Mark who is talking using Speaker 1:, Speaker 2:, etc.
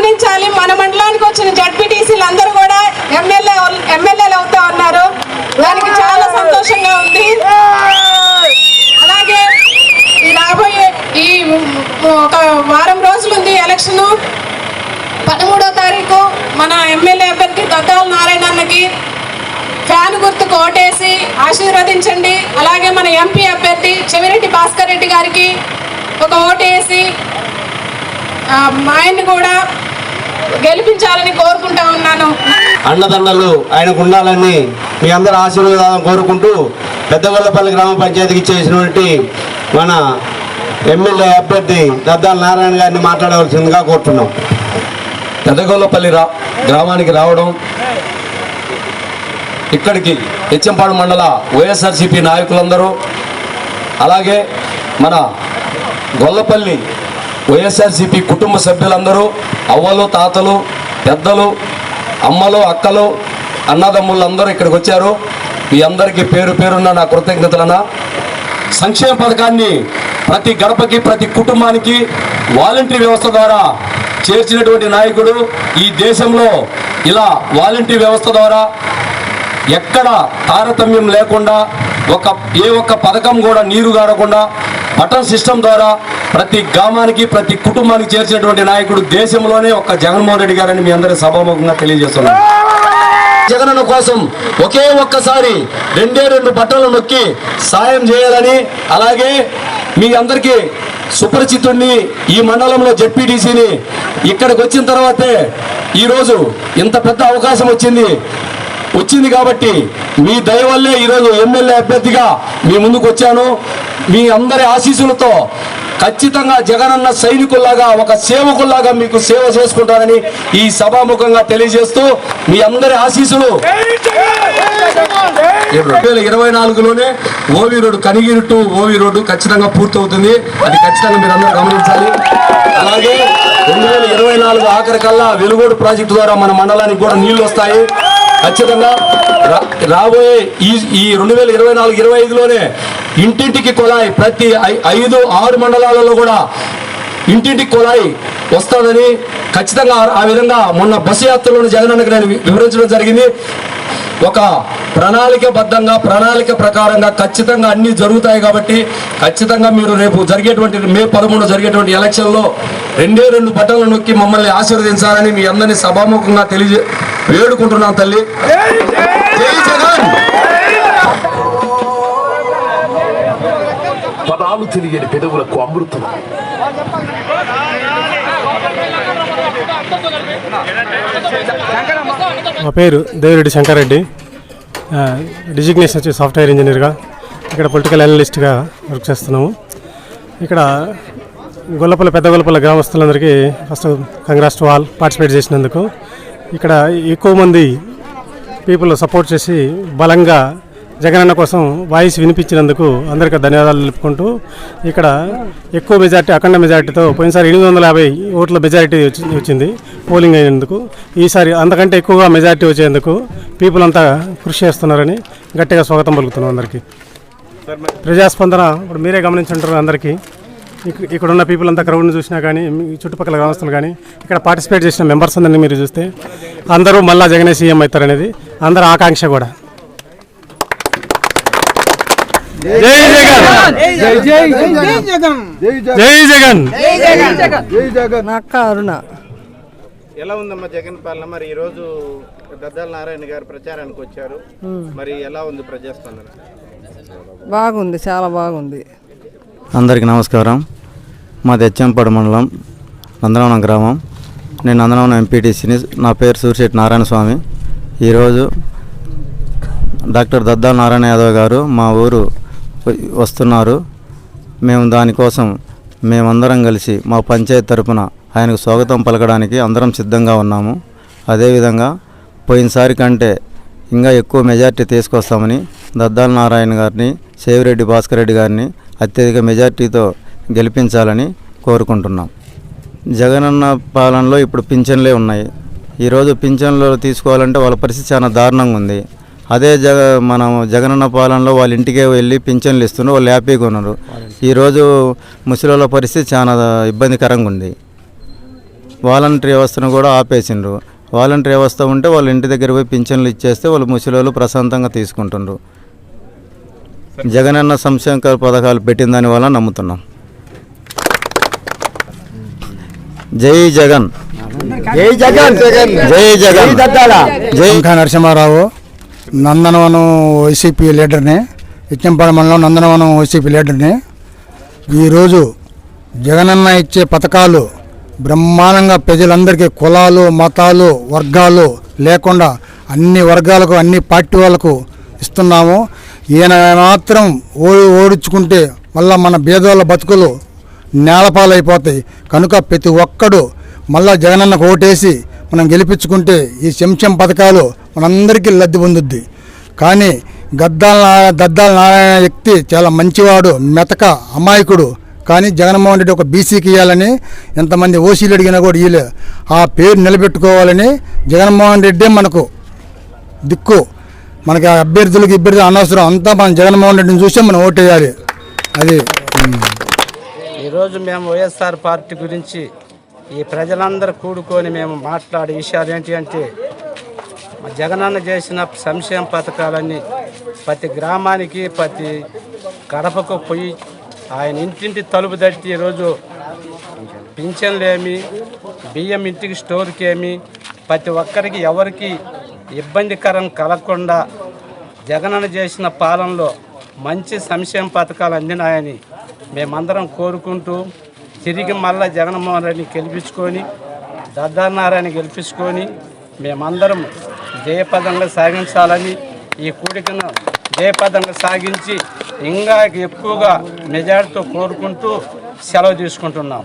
Speaker 1: గమనించాలి. మన మండలానికి వచ్చిన జడ్పీటీసీలు అందరూ కూడా ఎమ్మెల్యే ఎమ్మెల్యేలు అవుతా ఉన్నారు. దానికి చాలా సంతోషంగా ఉంది. అలాగే ఈ రాబోయే ఈ ఒక వారం రోజులు ఉంది ఎలక్షన్. పదమూడో తారీఖు మన ఎమ్మెల్యే అభ్యర్థి దత్తాల నారాయణన్నకి ఫ్యాన్ గుర్తుకు ఓటేసి ఆశీర్వదించండి. అలాగే మన ఎంపీ అభ్యర్థి చెవిరెడ్డి భాస్కర్ రెడ్డి గారికి ఒక ఓటేసి ఆ, ఆయన్ని కూడా గెలిపించాలని కోరుకుంటా ఉన్నాను.
Speaker 2: అన్నదండలు ఆయనకు ఉండాలని మీ అందరి ఆశీర్వాదాలను కోరుకుంటూ పెద్దగొల్లపల్లి గ్రామ పంచాయతీకి ఇచ్చేసినటువంటి మన ఎమ్మెల్యే అభ్యర్థి దద్దాల నారాయణ గారిని మాట్లాడవలసిందిగా కోరుతున్నాం.
Speaker 3: పెద్దగొల్లపల్లి రా గ్రామానికి రావడం ఇక్కడికి హెచ్చంపాడు మండల వైఎస్ఆర్సీపీ నాయకులందరూ అలాగే మన గొల్లపల్లి వైఎస్ఆర్సీపీ కుటుంబ సభ్యులందరూ అవ్వలు తాతలు పెద్దలు అమ్మలు అక్కలు అన్నదమ్ములు అందరూ ఇక్కడికి వచ్చారు. మీ అందరికీ పేరు పేరున్న నా కృతజ్ఞతలన? సంక్షేమ పథకాన్ని ప్రతి గడపకి ప్రతి కుటుంబానికి వాలంటరీ వ్యవస్థ ద్వారా చేర్చినటువంటి నాయకుడు ఈ దేశంలో ఇలా వాలంటరీ వ్యవస్థ ద్వారా ఎక్కడ తారతమ్యం లేకుండా ఒక ఏ ఒక్క పథకం కూడా నీరు గారకుండా బటన్ సిస్టమ్ ద్వారా ప్రతి గ్రామానికి ప్రతి కుటుంబానికి చేర్చినటువంటి నాయకుడు దేశంలోనే ఒక జగన్మోహన్ రెడ్డి గారని మీ అందరి సభాముఖంగా తెలియజేస్తున్నాను. జగనన్న కోసం ఒకే ఒక్కసారి రెండే రెండు బట్టలు నొక్కి సాయం చేయాలని అలాగే మీ అందరికీ సుపరిచితుణ్ణి ఈ మండలంలో జెడ్పీటీసీని ఇక్కడికి వచ్చిన తర్వాతే ఈరోజు ఇంత పెద్ద అవకాశం వచ్చింది. వచ్చింది కాబట్టి మీ దయ వల్లే ఈరోజు ఎమ్మెల్యే అభ్యర్థిగా మీ ముందుకు వచ్చాను మీ అందరి ఆశీస్సులతో ఖచ్చితంగా జగనన్న సైనికుల్లాగా ఒక సేవకుల్లాగా మీకు సేవ చేసుకుంటానని ఈ సభాముఖంగా తెలియజేస్తూ మీ అందరి ఆశీస్సులు. రెండు వేల ఇరవై నాలుగులోనే OV road Kanigiri to OV road ఖచ్చితంగా పూర్తవుతుంది. అది ఖచ్చితంగా మీరు అందరూ గమనించాలి. అలాగే రెండు వేల ఇరవై నాలుగు ఆఖరి కల్లా వెలుగోడు ప్రాజెక్టు ద్వారా మన మండలానికి కూడా నీళ్ళు వస్తాయి. ఖచ్చితంగా రాబోయే ఈ ఈ రెండు వేల ఇరవై నాలుగు ఇరవై ఐదులోనే ఇంటింటికి కొలాయి ప్రతి ఐదు ఆరు మండలాలలో కూడా ఇంటింటికి కొలాయి వస్తుందని ఖచ్చితంగా ఆ- విధంగా మొన్న బస్సు యాత్రలోని జగనన్నకు నేను వివరించడం జరిగింది. ఒక ప్రణాళికబద్ధంగా ప్రణాళిక ప్రకారంగా ఖచ్చితంగా అన్ని జరుగుతాయి కాబట్టి ఖచ్చితంగా మీరు రేపు జరిగేటువంటి మే పదమూడు జరిగేటువంటి ఎలక్షన్లో రెండే రెండు బట్టలు నొక్కి మమ్మల్ని ఆశీర్వదించాలని మీ అందరినీ సభాముఖంగా తెలియజే వేడుకుంటున్నాను తల్లి. జై జగన్!
Speaker 4: పదాలు తెలియని పెదవులకు అమృతం.
Speaker 5: మా పేరు దేవిరెడ్డి శంకరెడ్డి డిజిగ్నేషన్ వచ్చి సాఫ్ట్వేర్ ఇంజనీర్గా ఇక్కడ పొలిటికల్ అనలిస్ట్గా వర్క్ చేస్తున్నాము. ఇక్కడ గొల్లపల్లి పెద్ద Gollapalli గ్రామస్తులందరికీ first congrats to all participate చేసినందుకు. ఇక్కడ ఎక్కువ మంది పీపుల్ సపోర్ట్ చేసి బలంగా జగనన్న కోసం వాయిస్ వినిపించినందుకు అందరికీ ధన్యవాదాలు తెలుపుకుంటూ ఇక్కడ ఎక్కువ మెజార్టీ అఖండ మెజార్టీతో పోయినసారి ఎనిమిది వందల యాభై ఓట్ల మెజారిటీ వచ్చి వచ్చింది పోలింగ్ అయినందుకు. ఈసారి అంతకంటే ఎక్కువగా మెజార్టీ వచ్చేందుకు పీపుల్ అంతా కృషి చేస్తున్నారని గట్టిగా స్వాగతం పలుకుతున్నాం అందరికీ. ప్రజాస్పందన ఇప్పుడు మీరే గమనించుంటారు అందరికీ. ఇక్కడ ఉన్న పీపుల్ అంతా క్రౌడ్ని చూసినా కానీ చుట్టుపక్కల గ్రామస్తులు కానీ ఇక్కడ పార్టిసిపేట్ చేసిన మెంబర్స్ అందరినీ మీరు చూస్తే అందరూ మళ్ళా జగనే సీఎం అవుతారనేది అందరూ ఆకాంక్ష కూడా. జై జగన్ జై జగన్
Speaker 6: నా అక్క అరుణ
Speaker 7: ఎలా ఉందమ్మా జగన్ పాలన మరి ఈ రోజు దద్దాల నారాయణ గారు ప్రచారానికి వచ్చారు మరి ఎలా ఉంది ప్రజాస్పందన
Speaker 6: బాగుంది చాలా బాగుంది
Speaker 8: అందరికీ నమస్కారం మాది హెచ్చంపాడు మండలం నందనవనం గ్రామం నేను నందనవనం ఎంపీటీసీని నా పేరు సూర్శెట్టి నారాయణ స్వామి ఈరోజు డాక్టర్ దద్దాల నారాయణ యాదవ్ గారు మా ఊరు వస్తున్నారు. మేము దానికోసం మేమందరం కలిసి మా పంచాయత్ తరపున ఆయనకు స్వాగతం పలకడానికి అందరం సిద్ధంగా ఉన్నాము. అదేవిధంగా పోయినసారి కంటే ఇంకా ఎక్కువ మెజార్టీ తీసుకొస్తామని దద్దాల నారాయణ గారిని సేవిరెడ్డి భాస్కర్ రెడ్డి గారిని అత్యధిక మెజార్టీతో గెలిపించాలని కోరుకుంటున్నాం. జగనన్న పాలనలో ఇప్పుడు పింఛన్లే ఉన్నాయి. ఈరోజు పింఛన్లు తీసుకోవాలంటే వాళ్ళ పరిస్థితి చాలా దారుణంగా ఉంది. అదే జగ మనం జగనన్న పాలనలో వాళ్ళ ఇంటికే వెళ్ళి పింఛన్లు ఇస్తున్నారు వాళ్ళు హ్యాపీగా ఉన్నారు. ఈరోజు ముసలిళ్ళ పరిస్థితి చాలా ఇబ్బందికరంగా ఉంది. వాలంటరీ వ్యవస్థను కూడా ఆపేసిండ్రు. వాలంటరీ వ్యవస్థ ఉంటే వాళ్ళ ఇంటి దగ్గర పోయి పింఛన్లు ఇచ్చేస్తే వాళ్ళు ముసలోళ్ళు ప్రశాంతంగా తీసుకుంటుండ్రు. జగనన్న సంక్షేమ పథకాలు పెట్టిన దాని వల్ల నమ్ముతున్నాం. జై జగన్. జై జగన్. జై జగన్. జై
Speaker 9: ఇంకా నరసింహారావు. నందనవనం వైసీపీ లీడర్ని ఇచ్చంపాడు మండలం నందనవనం వైసీపీ లీడర్ని. ఈరోజు జగనన్న ఇచ్చే పథకాలు బ్రహ్మాండంగా ప్రజలందరికీ కులాలు మతాలు వర్గాలు లేకుండా అన్ని వర్గాలకు అన్ని పార్టీ వాళ్ళకు ఇస్తున్నాము. ఈయన మాత్రం ఓడి ఓడించుకుంటే మళ్ళా మన భేదాల బతుకులు నేలపాలైపోతాయి. కనుక ప్రతి ఒక్కడు మళ్ళా జగనన్నకు ఓటేసి మనం గెలిపించుకుంటే ఈ శంశం పథకాలు మనందరికీ లబ్ధి పొందుద్ది. కానీ గద్దాల నా- నారాయణ వ్యక్తి చాలా మంచివాడు మెతక అమాయకుడు. కానీ జగన్మోహన్ రెడ్డి ఒక బీసీకి ఇవ్వాలని ఎంతమంది ఓసీలు అడిగినా కూడా ఇయ్యలే. ఆ పేరు నిలబెట్టుకోవాలని జగన్మోహన్ రెడ్డే మనకు దిక్కు. మనకి ఆ అభ్యర్థులకు ఇబ్బంది అనవసరం. అంతా మనం జగన్మోహన్ రెడ్డిని చూసి మనం ఓటేయాలి. అది.
Speaker 10: ఈరోజు మేము వైఎస్ఆర్ పార్టీ గురించి ఈ ప్రజలందరూ కూడుకొని మేము మాట్లాడే విషయాలు ఏంటి అంటే జగనన్న చేసిన సంక్షేమ పథకాలన్నీ ప్రతి గ్రామానికి ప్రతి కడపకు పోయి ఆయన ఇంటింటి తలుపు తట్టి ఈరోజు పింఛన్లేమి బియ్యం ఇంటికి స్టోర్కి ఏమి ప్రతి ఒక్కరికి ఎవరికి ఇబ్బందికరం కలగకుండా జగనన్న చేసిన పాలనలో మంచి సంక్షేమ పథకాలు అందినాయని మేమందరం కోరుకుంటూ తిరిగి మళ్ళా జగన్మోహన్ రెడ్డిని గెలిపించుకొని దద్దానారాయణ గెలిపించుకొని మేమందరం జయపదంగా సాగించాలని ఈ కూడికను జయపదంగా సాగించి ఇంకా ఎక్కువగా మెజార్టీతో కోరుకుంటూ సెలవు తీసుకుంటున్నాం.